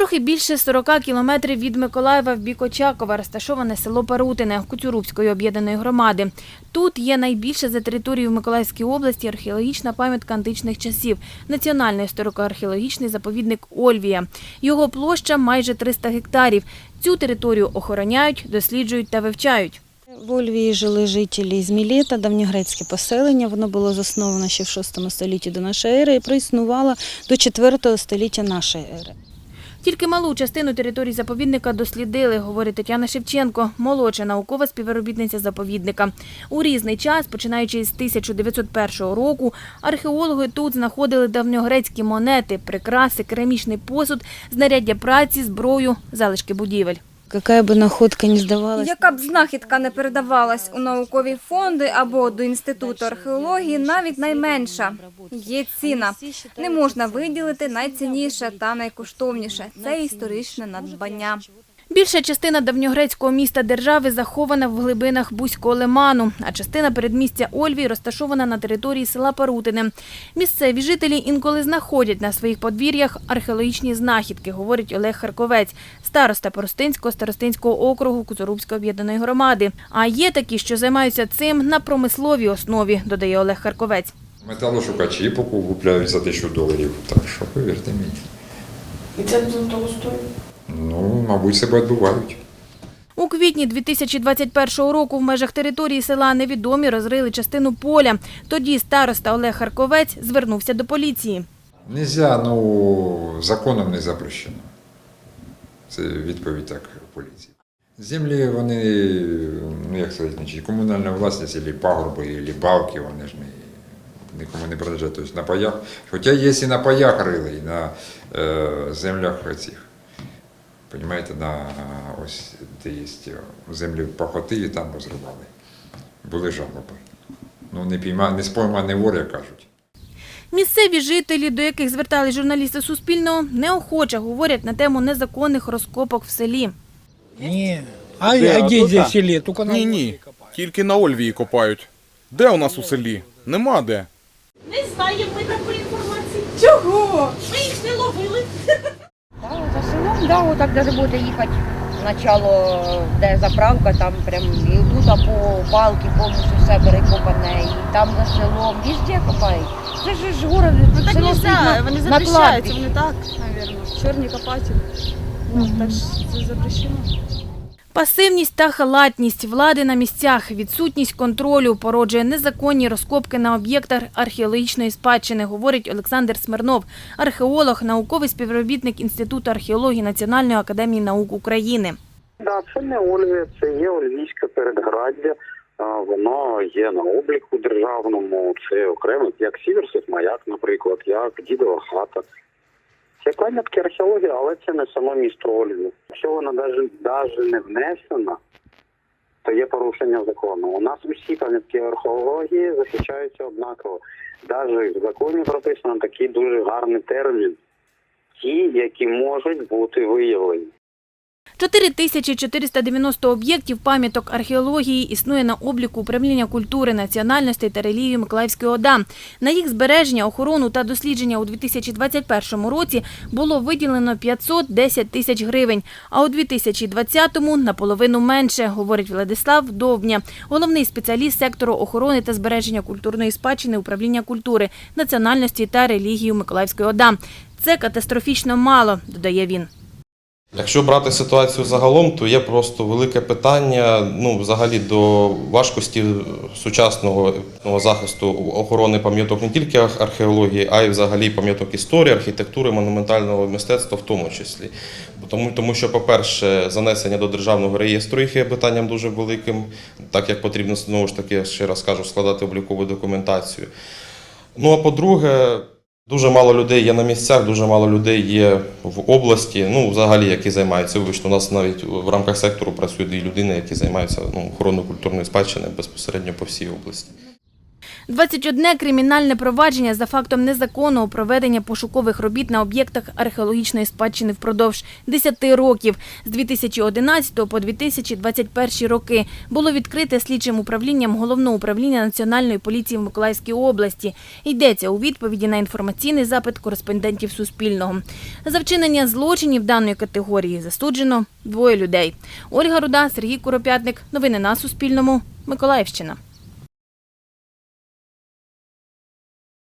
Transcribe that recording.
Трохи більше 40 кілометрів від Миколаєва в бік Очакова розташоване село Парутине Куцюрубської об'єднаної громади. Тут є найбільша за територією Миколаївської області археологічна пам'ятка античних часів – Національний історико-археологічний заповідник Ольвія. Його площа майже 300 гектарів. Цю територію охороняють, досліджують та вивчають. В Ольвії жили жителі з Мілета, давньогрецьке поселення. Воно було засновано ще в VI столітті до нашої ери і проіснувало до 4 століття нашої ери. Тільки малу частину території заповідника дослідили, говорить Тетяна Шевченко, молодша наукова співробітниця заповідника. У різний час, починаючи з 1901 року, археологи тут знаходили давньогрецькі монети, прикраси, керамічний посуд, знаряддя праці, зброю, залишки будівель. Яка би находка не здавалась, Яка б знахідка не передавалась у наукові фонди або до інституту археології, навіть найменша є ціна. Не можна виділити найцінніше та найкоштовніше. Це історичне надбання. Більша частина давньогрецького міста держави захована в глибинах Бузького лиману, а частина передмістя Ольвії розташована на території села Парутине. Місцеві жителі інколи знаходять на своїх подвір'ях археологічні знахідки, говорить Олег Харковець, староста Поростинського старостинського округу Куцурубської об'єднаної громади. А є такі, що займаються цим на промисловій основі, додає Олег Харковець. Металошукачі купляють за тисячу доларів, так що повірте мені. І це того стоїть? Ну, мабуть, себе відбувають. У квітні 2021 року в межах території села Невідомі розрили частину поля. Тоді староста Олег Харковець звернувся до поліції. Нельзя, ну, законом не запрещено. Це відповідь так поліції. Землі, вони, ну як сказати, значить, комунальна власність, або пагорби, або балки, вони ж не, нікому не принадлежать. Тобто на паях. Хоча є і на паях рили, і на е, землях цих. Понимаєте, на ось де є землі пахоти, і там розривали. Були жалоби. Ну, не пійма, не спойма, не вор, як кажуть. Місцеві жителі, до яких звертались журналісти Суспільного, неохоче говорять на тему незаконних розкопок в селі. Ні. А, а де здесь в селі? Тільки на Ні, ні. Тільки на Ольвії копають. Де у нас у селі? Нема де. Не знаємо ми такої інформації. Чого? Ми їх не ловили. Селом, да, отак так даже будете їхати начало, де заправка, там прям і тут по балки повністю все перекопане, і там за селом, везде копають. Це ж ж город, Ну так село нельзя, стоїть на, вони на запрещаються, кладбищі. вони так, мабуть. Чорні копателі. Ну, так ж це запрещено. Пасивність та халатність влади на місцях, відсутність контролю породжує незаконні розкопки на об'єктах археологічної спадщини, говорить Олександр Смирнов, археолог, науковий співробітник Інституту археології Національної академії наук України. Да, це не Ольвія, це є Ольвійське передграддя. Воно є на обліку державному. Це окремо, як Сіверсов маяк, наприклад, як Дідова хата. Це пам'ятки археології, але це не само місто Ольвів. Якщо вона навіть не внесена, то є порушення закону. У нас усі пам'ятки археології захищаються однаково. Навіть в законі прописано такий дуже гарний термін. Ті, які можуть бути виявлені. 4490 об'єктів пам'яток археології існує на обліку управління культури, національностей та релігії Миколаївської ОДА. На їх збереження, охорону та дослідження у 2021 році було виділено 510 тисяч гривень, а у 2020-му наполовину менше, говорить Владислав Довбня, головний спеціаліст сектору охорони та збереження культурної спадщини управління культури, національності та релігії Миколаївської ОДА. Це катастрофічно мало, додає він. Якщо брати ситуацію загалом, то є просто велике питання ну, взагалі до важкості сучасного ну, захисту охорони пам'яток не тільки археології, а й взагалі пам'яток історії, архітектури, монументального мистецтва в тому числі. Тому, тому що, по-перше, занесення до державного реєстру їх є питанням дуже великим, так як потрібно знову ж таки, ще раз кажу, складати облікову документацію. Ну а по-друге, Дуже мало людей є на місцях, дуже мало людей є в області. Ну, взагалі, які займаються. Вибачте, у нас навіть в рамках сектору працюють дві людини, які займаються ну, охороною культурної спадщини безпосередньо по всій області. 21 кримінальне провадження за фактом незаконного проведення пошукових робіт на об'єктах археологічної спадщини впродовж 10 років з 2011 по 2021 роки було відкрите слідчим управлінням Головного управління Національної поліції в Миколаївській області. Йдеться у відповіді на інформаційний запит кореспондентів Суспільного. За вчинення злочинів даної категорії засуджено двоє людей. Ольга Руда, Сергій Куропятник. Новини на Суспільному. Миколаївщина.